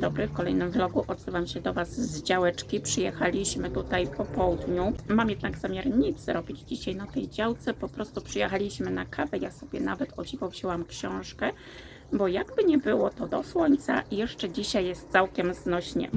dobry. W kolejnym vlogu odzywam się do Was z działeczki. Przyjechaliśmy tutaj po południu. Mam jednak zamiar nic robić dzisiaj na tej działce. Po prostu przyjechaliśmy na kawę. Ja sobie nawet o dziwo wzięłam książkę, bo jakby nie było, to do słońca jeszcze dzisiaj jest całkiem znośnie.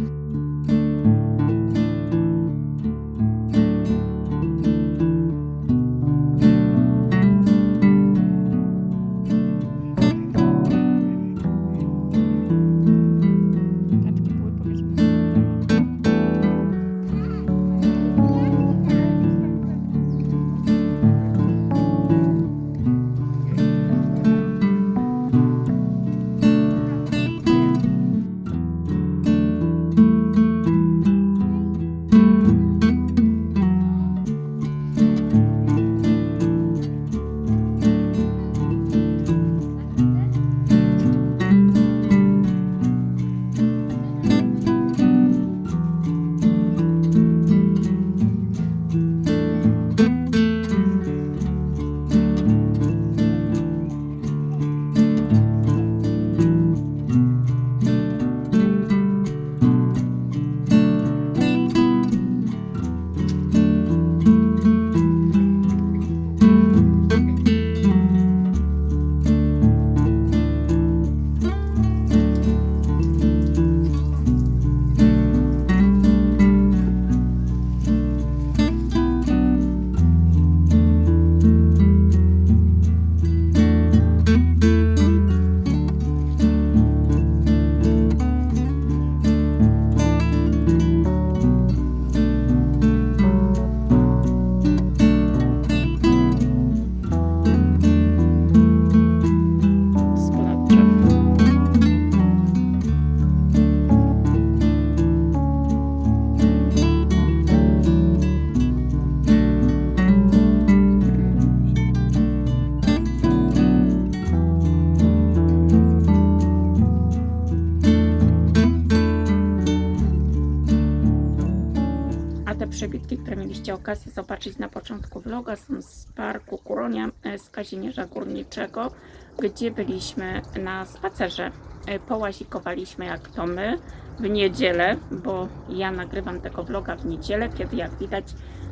Zobaczyć na początku vloga, są z parku Kuronia e, z Kazimierza Górniczego, gdzie byliśmy na spacerze. E, Połazikowaliśmy jak to my w niedzielę, bo ja nagrywam tego vloga w niedzielę, kiedy jak widać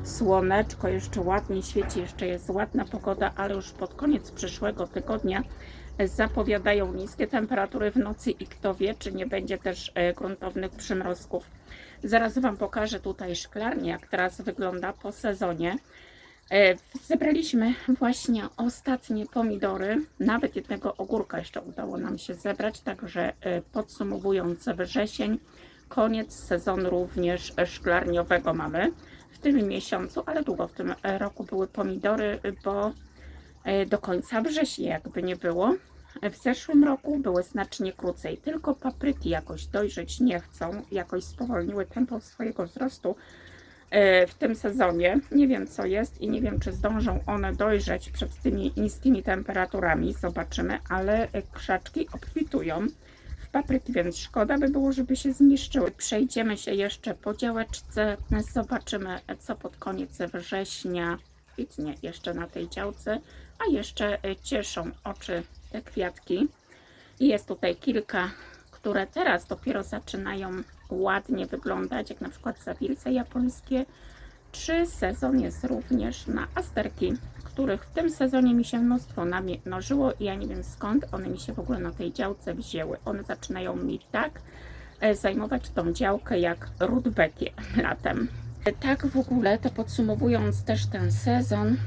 słoneczko jeszcze ładnie świeci, jeszcze jest ładna pogoda, ale już pod koniec przyszłego tygodnia e, zapowiadają niskie temperatury w nocy i kto wie, czy nie będzie też gruntownych przymrozków. Zaraz Wam pokażę tutaj szklarnię, jak teraz wygląda po sezonie. E, Zebraliśmy właśnie ostatnie pomidory, nawet jednego ogórka jeszcze udało nam się zebrać, także e, podsumowując wrzesień, koniec sezonu również szklarniowego mamy w tym miesiącu, ale długo w tym roku były pomidory, bo e, do końca września jakby nie było. W zeszłym roku były znacznie krócej, tylko papryki jakoś dojrzeć nie chcą, jakoś spowolniły tempo swojego wzrostu e, w tym sezonie. Nie wiem co jest i nie wiem czy zdążą one dojrzeć przed tymi niskimi temperaturami, zobaczymy, ale krzaczki obfitują w papryki, więc szkoda by było, żeby się zniszczyły. Przejdziemy się jeszcze po działeczce, zobaczymy co pod koniec września kwitnie jeszcze na tej działce, a jeszcze cieszą oczy te kwiatki. I jest tutaj kilka, które teraz dopiero zaczynają ładnie wyglądać, jak na przykład zawilce japońskie, czy sezon jest również na asterki, których w tym sezonie mi się mnóstwo namnożyło i ja nie wiem skąd one mi się w ogóle na tej działce wzięły. One zaczynają mi tak e, zajmować tą działkę jak rudbekie latem. E, Tak w ogóle, to podsumowując też ten sezon,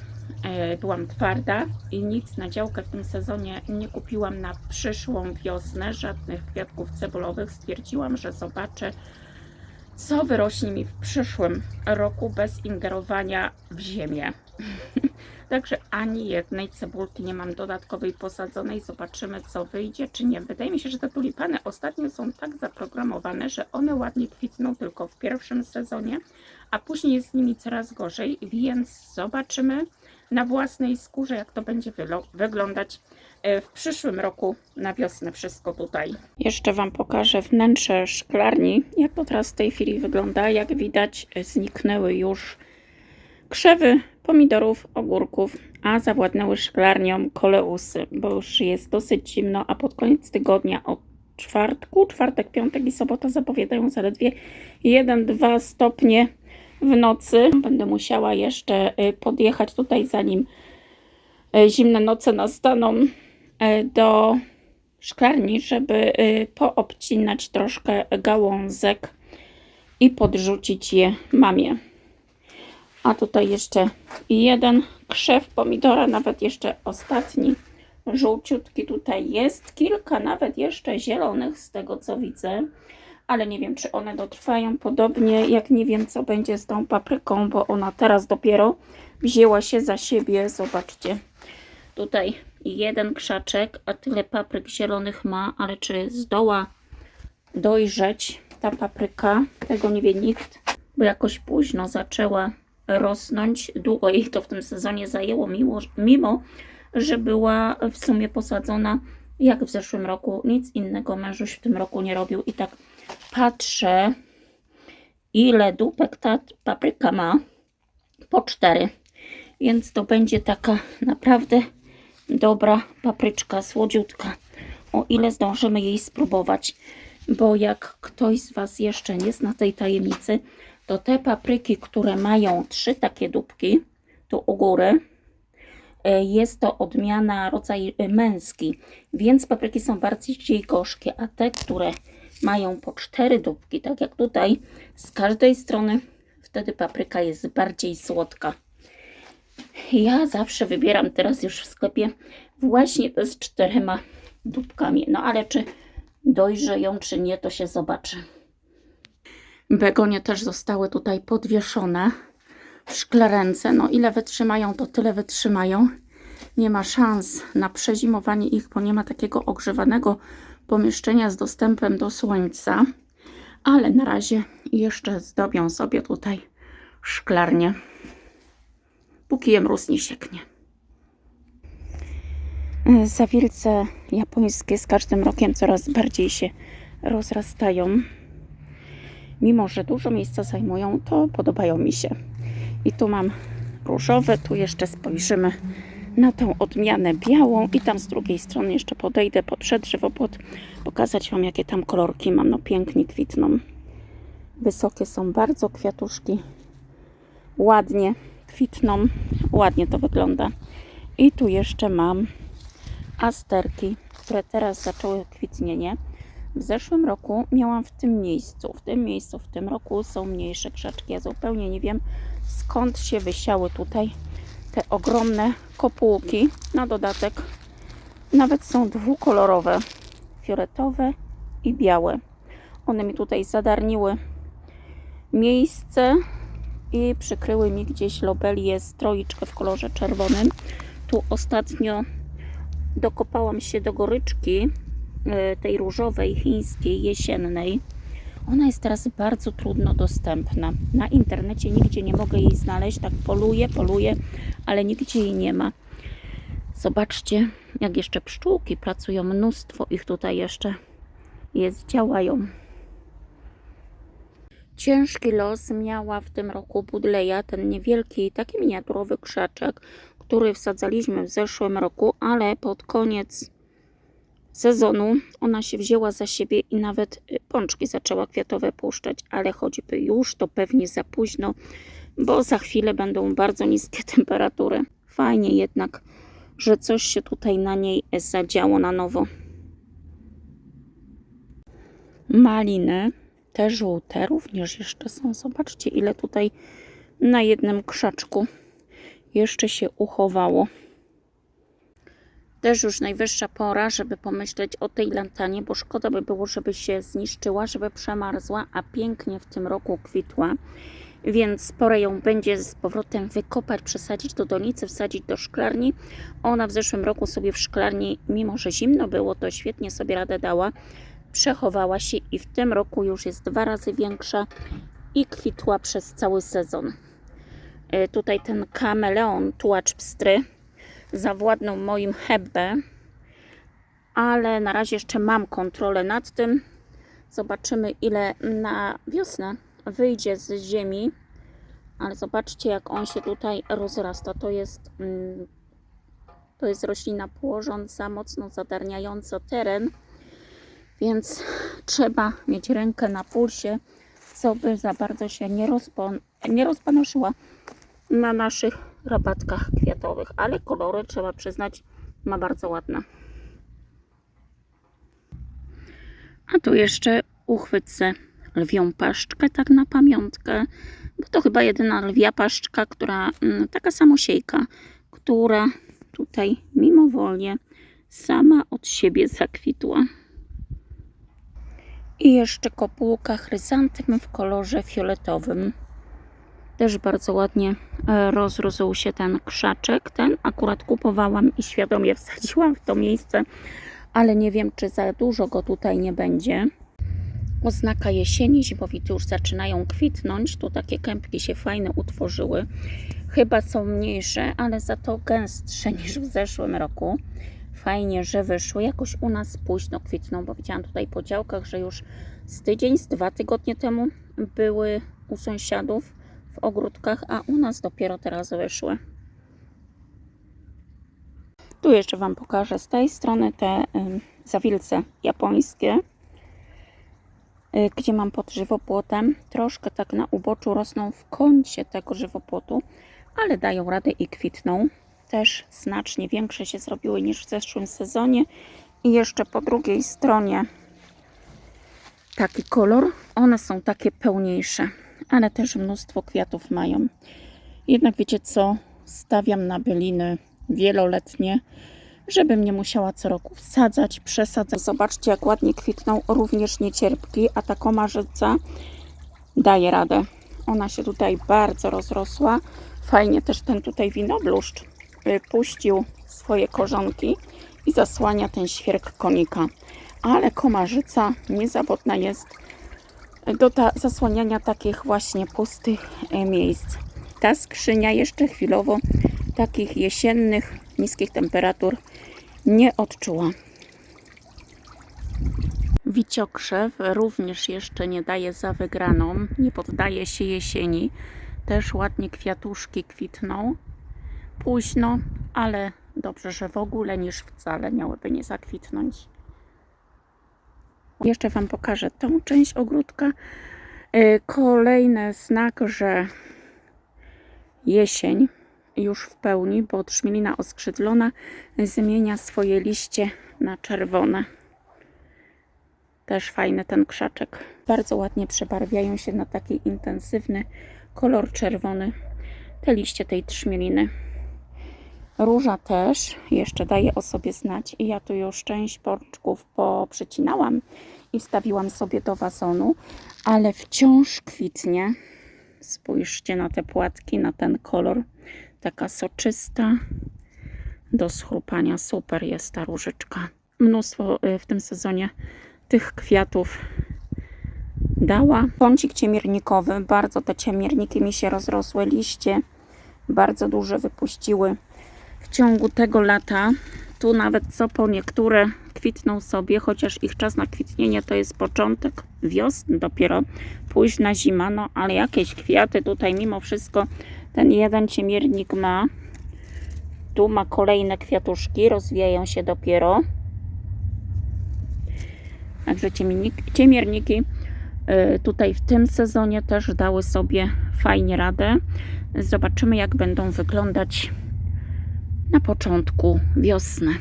byłam twarda i nic na działkę w tym sezonie nie kupiłam na przyszłą wiosnę, żadnych kwiatków cebulowych. Stwierdziłam, że zobaczę, co wyrośnie mi w przyszłym roku bez ingerowania w ziemię. Także ani jednej cebulki nie mam dodatkowej posadzonej. Zobaczymy, co wyjdzie, czy nie. Wydaje mi się, że te tulipany ostatnio są tak zaprogramowane, że one ładnie kwitną tylko w pierwszym sezonie, a później jest z nimi coraz gorzej, więc zobaczymy na własnej skórze, jak to będzie wyglądać e, w przyszłym roku na wiosnę wszystko tutaj. Jeszcze Wam pokażę wnętrze szklarni, jak to teraz w tej chwili wygląda. Jak widać zniknęły już krzewy pomidorów, ogórków, a zawładnęły szklarnią koleusy, bo już jest dosyć zimno, a pod koniec tygodnia od czwartku. Czwartek, piątek i sobota zapowiadają zaledwie 1-2 stopnie w nocy. Będę musiała jeszcze y, podjechać tutaj, zanim y, zimne noce nastaną, y, do szklarni, żeby poobcinać troszkę gałązek i podrzucić je mamie. A tutaj jeszcze jeden krzew pomidora, nawet jeszcze ostatni, żółciutki tutaj jest. Kilka nawet jeszcze zielonych z tego co widzę, ale nie wiem czy one dotrwają. Podobnie jak nie wiem co będzie z tą papryką, bo ona teraz dopiero wzięła się za siebie. Zobaczcie, tutaj jeden krzaczek, a tyle papryk zielonych ma, ale czy zdoła dojrzeć ta papryka, tego nie wie nikt, bo jakoś późno zaczęła rosnąć. Długo jej to w tym sezonie zajęło, mimo, mimo że była w sumie posadzona jak w zeszłym roku. Nic innego mężuś w tym roku nie robił. I tak patrzę, ile dupek ta papryka ma. Po cztery. Więc to będzie taka naprawdę dobra papryczka, słodziutka. O ile zdążymy jej spróbować. Bo jak ktoś z Was jeszcze nie zna tej tajemnicy, to te papryki, które mają trzy takie dupki, tu u góry, e, jest to odmiana, rodzaj e, męski, więc papryki są bardziej gorzkie, a te, które mają po cztery dupki, tak jak tutaj, z każdej strony, wtedy papryka jest bardziej słodka. Ja zawsze wybieram teraz już w sklepie właśnie te z czterema dupkami, no ale czy dojrzeją, czy nie, to się zobaczy. Begonie też zostały tutaj podwieszone w szklarence. No ile wytrzymają, to tyle wytrzymają. Nie ma szans na przezimowanie ich, bo nie ma takiego ogrzewanego pomieszczenia z dostępem do słońca. Ale na razie jeszcze zdobią sobie tutaj szklarnię. Póki je mróz nie sieknie. Zawilce japońskie z każdym rokiem coraz bardziej się rozrastają mimo że dużo miejsca zajmują, to podobają mi się. I tu mam różowe, tu jeszcze spojrzymy na tą odmianę białą i tam z drugiej strony jeszcze podejdę pod drzewo, pod pokazać Wam jakie tam kolorki mam, no pięknie kwitną. Wysokie są bardzo kwiatuszki, ładnie kwitną, ładnie to wygląda. I tu jeszcze mam asterki, które teraz zaczęły kwitnienie. W zeszłym roku miałam w tym miejscu, w tym miejscu, w tym roku są mniejsze krzaczki. Ja zupełnie nie wiem skąd się wysiały tutaj te ogromne kopułki. Na dodatek nawet są dwukolorowe, fioletowe i białe. One mi tutaj zadarniły miejsce i przykryły mi gdzieś lobelię stroiczkę w kolorze czerwonym. Tu ostatnio dokopałam się do goryczki E, tej różowej, chińskiej, jesiennej. Ona jest teraz bardzo trudno dostępna. Na internecie nigdzie nie mogę jej znaleźć. Tak poluję, poluję, ale nigdzie jej nie ma. Zobaczcie, jak jeszcze pszczółki pracują. Mnóstwo ich tutaj jeszcze jest, działają. Ciężki los miała w tym roku budleja, ten niewielki, taki miniaturowy krzaczek, który wsadzaliśmy w zeszłym roku, ale pod koniec sezonu ona się wzięła za siebie i nawet y, pączki zaczęła kwiatowe puszczać, ale choćby już to pewnie za późno, bo za chwilę będą bardzo niskie temperatury. Fajnie jednak, że coś się tutaj na niej zadziało na nowo. Maliny, te żółte również jeszcze są. Zobaczcie, ile tutaj na jednym krzaczku jeszcze się uchowało. Też już najwyższa pora, żeby pomyśleć o tej lantanie, bo szkoda by było, żeby się zniszczyła, żeby przemarzła, a pięknie w tym roku kwitła. Więc pora ją będzie z powrotem wykopać, przesadzić do donicy, wsadzić do szklarni. Ona w zeszłym roku sobie w szklarni, mimo że zimno było, to świetnie sobie radę dała. Przechowała się i w tym roku już jest dwa razy większa i kwitła przez cały sezon. E, tutaj ten kameleon, tułacz pstry, zawładnął moim hebbe, ale na razie jeszcze mam kontrolę nad tym. Zobaczymy ile na wiosnę wyjdzie z ziemi. Ale zobaczcie jak on się tutaj rozrasta. To jest, mm, to jest roślina płożąca, mocno zadarniająca teren. więc trzeba mieć rękę na pulsie, co by za bardzo się nie, rozpon- nie rozpanoszyła na naszych rabatkach kwiatowych, ale kolory trzeba przyznać ma bardzo ładne. A tu jeszcze uchwycę lwią paszczkę, tak na pamiątkę, bo to chyba jedyna lwia paszczka, która, mm, taka samosiejka, która tutaj mimowolnie sama od siebie zakwitła. I jeszcze kopułka chryzantym w kolorze fioletowym. Też bardzo ładnie e, rozrósł się ten krzaczek. Ten akurat kupowałam i świadomie wsadziłam w to miejsce, ale nie wiem, czy za dużo go tutaj nie będzie. Oznaka jesieni, zimowity już zaczynają kwitnąć. Tu takie kępki się fajne utworzyły. Chyba są mniejsze, ale za to gęstsze niż w zeszłym roku. Fajnie, że wyszły. Jakoś u nas późno kwitną, bo widziałam tutaj po działkach, że już z tydzień, z dwa tygodnie temu były u sąsiadów w ogródkach, a u nas dopiero teraz wyszły. Tu jeszcze Wam pokażę z tej strony te zawilce japońskie, y, gdzie mam pod żywopłotem. Troszkę tak na uboczu rosną w kącie tego żywopłotu, ale dają radę i kwitną. Też znacznie większe się zrobiły niż w zeszłym sezonie. I jeszcze po drugiej stronie taki kolor. One są takie pełniejsze, ale też mnóstwo kwiatów mają. Jednak wiecie co? Stawiam na byliny wieloletnie, żebym nie musiała co roku wsadzać, przesadzać. Zobaczcie, jak ładnie kwitną również niecierpki, a ta komarzyca daje radę. Ona się tutaj bardzo rozrosła. Fajnie też ten tutaj winobluszcz y, puścił swoje korzonki i zasłania ten świerk konika. Ale komarzyca niezawodna jest do ta, zasłaniania takich właśnie pustych e, miejsc. Ta skrzynia jeszcze chwilowo takich jesiennych, niskich temperatur nie odczuła. Wiciokrzew również jeszcze nie daje za wygraną, nie poddaje się jesieni. Też ładnie kwiatuszki kwitną. Późno, ale dobrze, że w ogóle niż wcale miałyby nie zakwitnąć. Jeszcze Wam pokażę tą część ogródka. E, Kolejny znak, że jesień już w pełni, bo trzmielina oskrzydlona zmienia swoje liście na czerwone. Też fajny ten krzaczek. Bardzo ładnie przebarwiają się na taki intensywny kolor czerwony te liście tej trzmieliny. Róża też jeszcze daje o sobie znać i ja tu już część porczków poprzecinałam i wstawiłam sobie do wazonu, ale wciąż kwitnie. Spójrzcie na te płatki, na ten kolor. Taka soczysta, do schrupania. Super jest ta różyczka. Mnóstwo y, w tym sezonie tych kwiatów dała. Kącik ciemiernikowy, bardzo te ciemierniki mi się rozrosły, liście bardzo duże wypuściły ciągu tego lata. Tu nawet co po niektóre kwitną sobie, chociaż ich czas na kwitnienie to jest początek wiosny dopiero, późna zima, no ale jakieś kwiaty tutaj mimo wszystko ten jeden ciemiernik ma. Tu ma kolejne kwiatuszki, rozwijają się dopiero. Także ciemiernik, ciemierniki y, tutaj w tym sezonie też dały sobie fajnie radę. Zobaczymy, jak będą wyglądać na początku wiosny.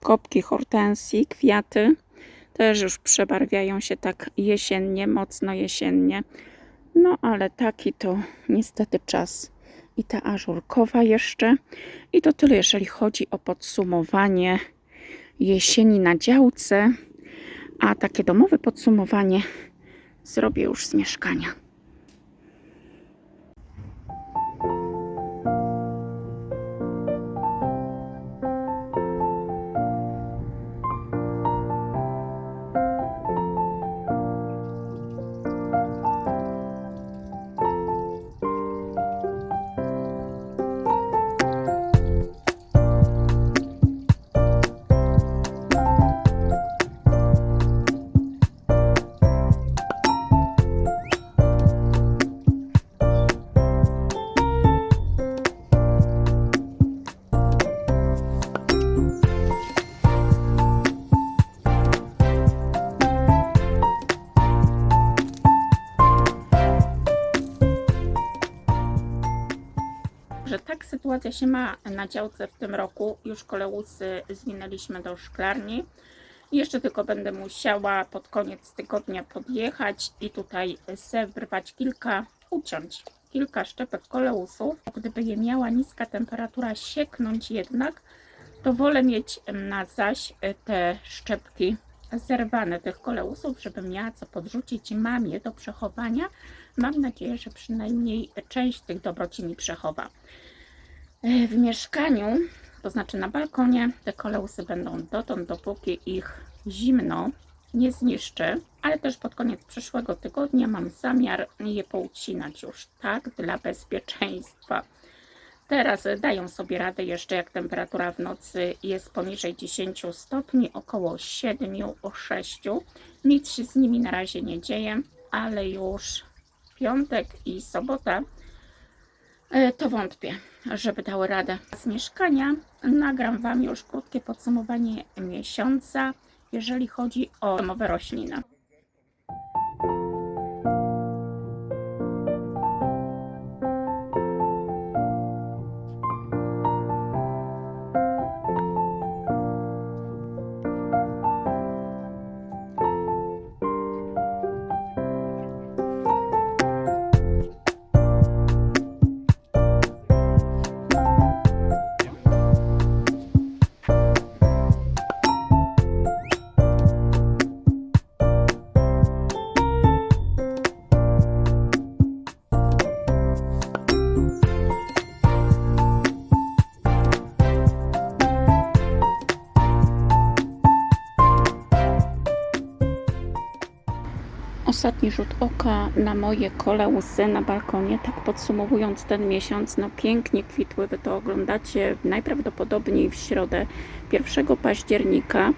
Kopki hortensji, kwiaty też już przebarwiają się tak jesiennie, mocno jesiennie. No ale taki to niestety czas. I ta ażurkowa jeszcze. I to tyle, jeżeli chodzi o podsumowanie jesieni na działce. A takie domowe podsumowanie zrobię już z mieszkania. Sytuacja się ma na działce w tym roku. Już koleusy zwinęliśmy do szklarni. Jeszcze tylko będę musiała pod koniec tygodnia podjechać i tutaj zebrwać kilka, uciąć kilka szczepek koleusów. Gdyby je miała niska temperatura sieknąć jednak, to wolę mieć na zaś te szczepki zerwane tych koleusów, żebym miała co podrzucić mamie do przechowania. Mam nadzieję, że przynajmniej część tych dobroci mi przechowa. E, W mieszkaniu, to znaczy na balkonie, te koleusy będą dotąd, dopóki ich zimno nie zniszczy, ale też pod koniec przyszłego tygodnia mam zamiar je poucinać już, tak, dla bezpieczeństwa. Teraz dają sobie radę jeszcze jak temperatura w nocy jest poniżej 10 stopni, około 7-6. Nic się z nimi na razie nie dzieje, ale już piątek i sobota to wątpię, żeby dały radę. Z mieszkania nagram Wam już krótkie podsumowanie miesiąca, jeżeli chodzi o domowe rośliny. Ostatni rzut oka na moje koleusy na balkonie, tak podsumowując ten miesiąc, no pięknie kwitły, wy to oglądacie najprawdopodobniej w środę 1 października.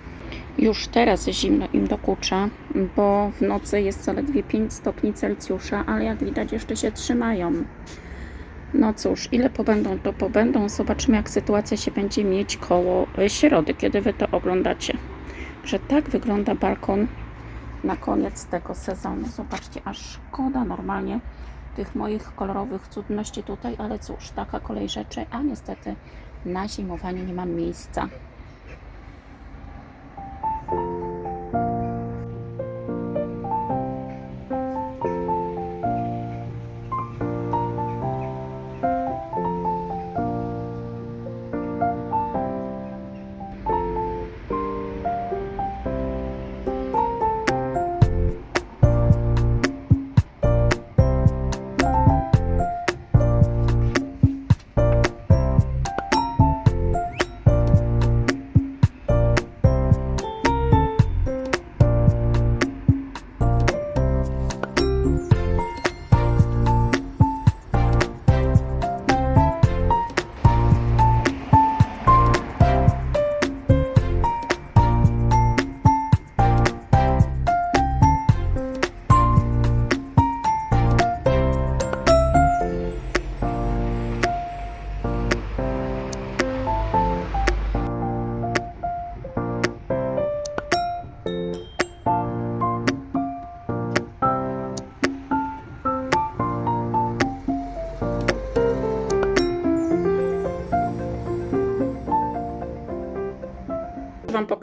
Już teraz zimno im dokucza, bo w nocy jest zaledwie 5 stopni Celsjusza, ale jak widać jeszcze się trzymają. No cóż, ile pobędą, to pobędą. Zobaczymy, jak sytuacja się będzie mieć koło środy, kiedy wy to oglądacie. Że tak wygląda balkon na koniec tego sezonu. Zobaczcie, aż szkoda normalnie tych moich kolorowych cudności tutaj, ale cóż, taka kolej rzeczy, a niestety na zimowanie nie mam miejsca.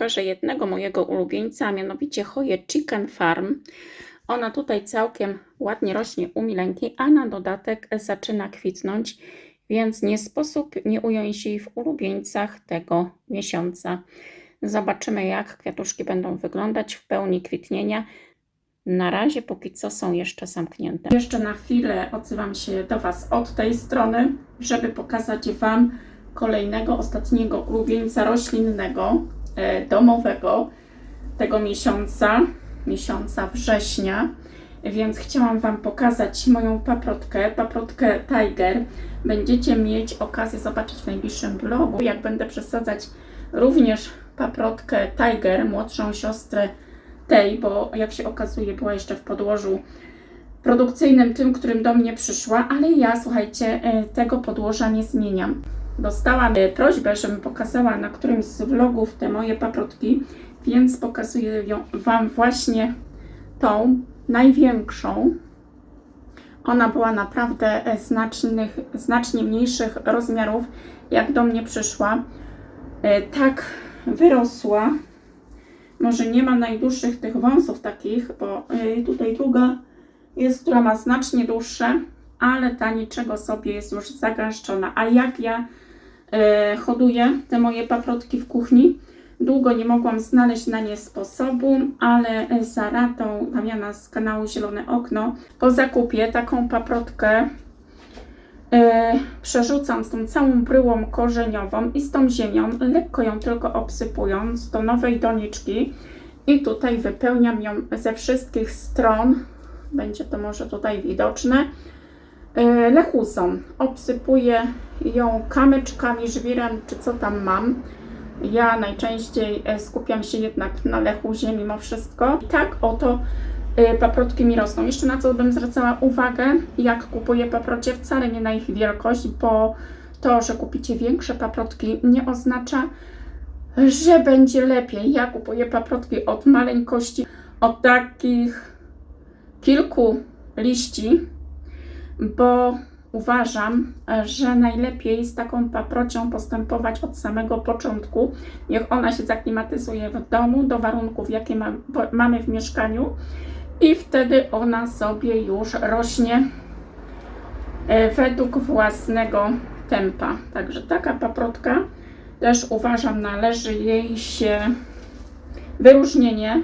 Pokażę jednego mojego ulubieńca, a mianowicie choję Chicken Farm. Ona tutaj całkiem ładnie rośnie u Milenki, a na dodatek zaczyna kwitnąć, więc nie sposób nie ująć jej w ulubieńcach tego miesiąca. Zobaczymy, jak kwiatuszki będą wyglądać w pełni kwitnienia. Na razie póki co są jeszcze zamknięte. Jeszcze na chwilę odzywam się do Was od tej strony, żeby pokazać Wam kolejnego, ostatniego ulubieńca roślinnego, domowego tego miesiąca, miesiąca września. Więc chciałam Wam pokazać moją paprotkę, paprotkę Tiger. Będziecie mieć okazję zobaczyć w najbliższym vlogu, jak będę przesadzać również paprotkę Tiger, młodszą siostrę tej, bo jak się okazuje była jeszcze w podłożu produkcyjnym, tym, którym do mnie przyszła, ale ja, słuchajcie, e, tego podłoża nie zmieniam. Dostałam e, prośbę, żebym pokazała na którymś z vlogów te moje paprotki, więc pokazuję ją Wam właśnie tą największą. Ona była naprawdę e, znacznych, znacznie mniejszych rozmiarów, jak do mnie przyszła. E, Tak wyrosła. Może nie ma najdłuższych tych wąsów takich, bo tutaj druga jest, która ma znacznie dłuższe, ale ta niczego sobie jest już zagęszczona. A jak ja hoduję te moje paprotki w kuchni, długo nie mogłam znaleźć na nie sposobu, ale za ratą Damiana z kanału Zielone Okno po zakupie taką paprotkę e, przerzucam z tą całą bryłą korzeniową i z tą ziemią, lekko ją tylko obsypując do nowej doniczki i tutaj wypełniam ją ze wszystkich stron, będzie to może tutaj widoczne, e, lechusą. Obsypuję ją kamyczkami, żwirem czy co tam mam. Ja najczęściej e, skupiam się jednak na lechuzie mimo wszystko. I tak oto e, paprotki mi rosną. Jeszcze na co bym zwracała uwagę, jak kupuję paprocie, wcale nie na ich wielkość, bo to, że kupicie większe paprotki nie oznacza, że będzie lepiej. Ja kupuję paprotki od maleńkości, od takich kilku liści, bo uważam, że najlepiej z taką paprocią postępować od samego początku. Niech ona się zaklimatyzuje w domu do warunków, jakie ma, mamy w mieszkaniu, i wtedy ona sobie już rośnie e, według własnego tempa. Także taka paprotka też uważam, należy jej się wyróżnienie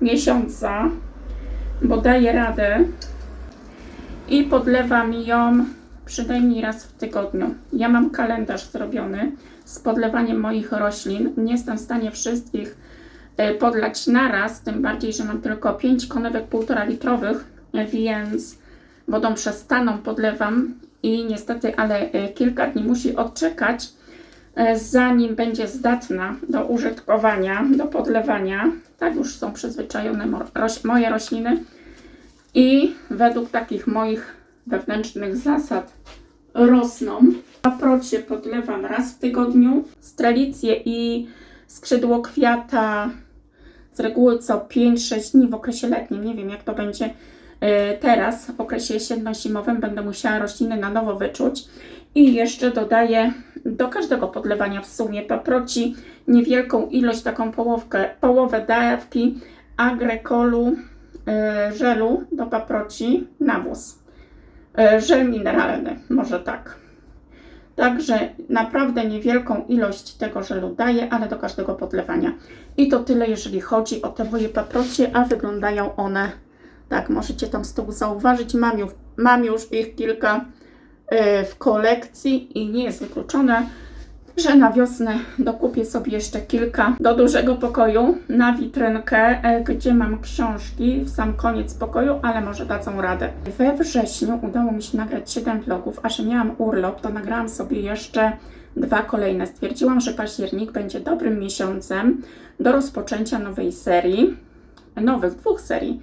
miesiąca, bo daje radę i podlewam ją przynajmniej raz w tygodniu. Ja mam kalendarz zrobiony z podlewaniem moich roślin. Nie jestem w stanie wszystkich e, podlać naraz, tym bardziej, że mam tylko 5 konewek 1,5 litrowych, więc wodą przestaną podlewam i niestety, ale e, kilka dni musi odczekać, e, zanim będzie zdatna do użytkowania, do podlewania. Tak już są przyzwyczajone moje rośliny. I według takich moich wewnętrznych zasad rosną. Paprocie podlewam raz w tygodniu. Strelicję i skrzydło kwiata z reguły co 5-6 dni w okresie letnim. Nie wiem jak to będzie e, teraz. W okresie jesienno-zimowym będę musiała rośliny na nowo wyczuć. I jeszcze dodaję do każdego podlewania w sumie paproci niewielką ilość, taką połowkę, połowę dawki agrekolu żelu do paproci nawóz. E, Żel mineralny, może tak. Także naprawdę niewielką ilość tego żelu daję, ale do każdego podlewania. I to tyle, jeżeli chodzi o te moje paprocie, a wyglądają one tak. Możecie tam z tyłu zauważyć. Mam już, mam już ich kilka e, w kolekcji i nie jest wykluczone, że na wiosnę dokupię sobie jeszcze kilka do dużego pokoju na witrynkę, e, gdzie mam książki w sam koniec pokoju, ale może dadzą radę. We wrześniu udało mi się nagrać 7 vlogów, a że miałam urlop, to nagrałam sobie jeszcze dwa kolejne. Stwierdziłam, że październik będzie dobrym miesiącem do rozpoczęcia nowej serii, nowych dwóch serii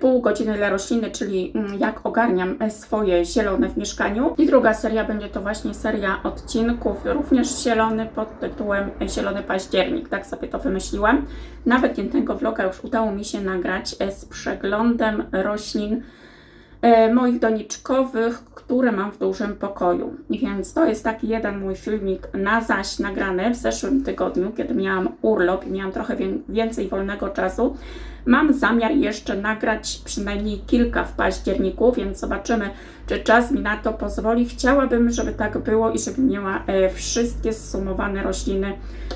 pół godziny dla rośliny, czyli mm, jak ogarniam e, swoje zielone w mieszkaniu. I druga seria będzie to właśnie seria odcinków, również zielony pod tytułem Zielony Październik. Tak sobie to wymyśliłam. Nawet jednego vloga już udało mi się nagrać e, z przeglądem roślin e, moich doniczkowych, które mam w dużym pokoju. Więc to jest taki jeden mój filmik na zaś nagrany w zeszłym tygodniu, kiedy miałam urlop i miałam trochę wię- więcej wolnego czasu. Mam zamiar jeszcze nagrać przynajmniej kilka w październiku, więc zobaczymy, czy czas mi na to pozwoli. Chciałabym, żeby tak było i żebym miała e, wszystkie zsumowane rośliny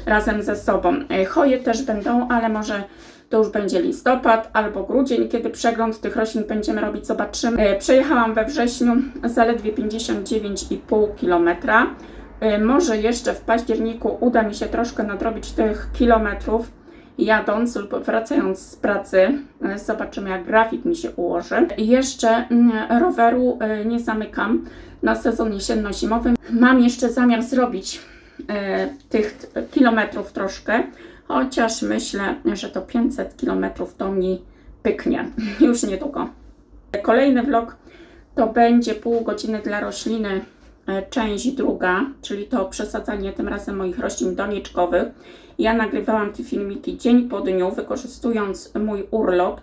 razem ze sobą. E, choje też będą, ale może to już będzie listopad albo grudzień, kiedy przegląd tych roślin będziemy robić, zobaczymy. E, Przejechałam we wrześniu zaledwie 59,5 km. E, Może jeszcze w październiku uda mi się troszkę nadrobić tych kilometrów jadąc lub wracając z pracy. E, Zobaczymy, jak grafik mi się ułoży. Jeszcze mm, roweru nie zamykam na sezon jesienno-zimowy. Mam jeszcze zamiar zrobić tych kilometrów troszkę, chociaż myślę, że to 500 kilometrów to mi pyknie już niedługo. Kolejny vlog to będzie pół godziny dla rośliny, e, część druga, czyli to przesadzanie tym razem moich roślin doniczkowych. Ja nagrywałam te filmiki dzień po dniu, wykorzystując mój urlop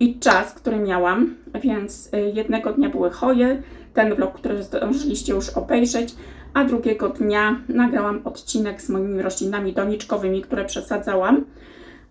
i czas, który miałam, więc y, jednego dnia były choje, ten vlog, który zdążyliście już obejrzeć, a drugiego dnia nagrałam odcinek z moimi roślinami doniczkowymi, które przesadzałam.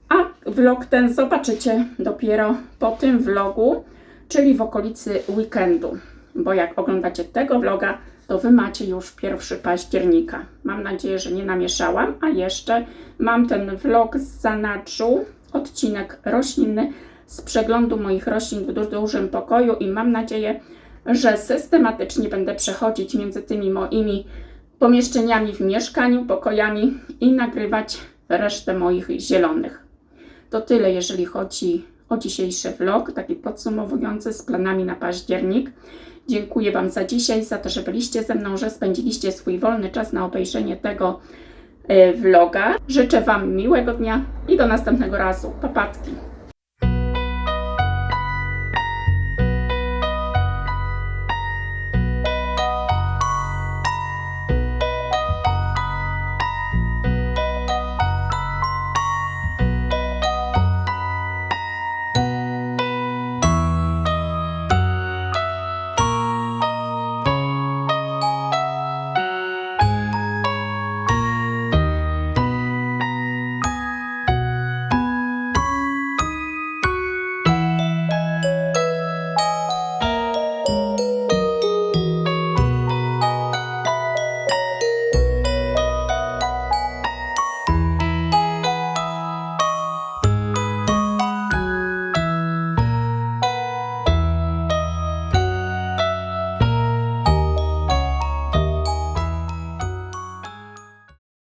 A vlog ten zobaczycie dopiero po tym vlogu, czyli w okolicy weekendu. Bo jak oglądacie tego vloga, to wy macie już 1 października. Mam nadzieję, że nie namieszałam, a jeszcze mam ten vlog z zanadrzu, odcinek roślinny z przeglądu moich roślin w du- dużym pokoju i mam nadzieję, że systematycznie będę przechodzić między tymi moimi pomieszczeniami w mieszkaniu, pokojami i nagrywać resztę moich zielonych. To tyle, jeżeli chodzi o dzisiejszy vlog, taki podsumowujący z planami na październik. Dziękuję Wam za dzisiaj, za to, że byliście ze mną, że spędziliście swój wolny czas na obejrzenie tego e, vloga. Życzę Wam miłego dnia i do następnego razu. Papatki.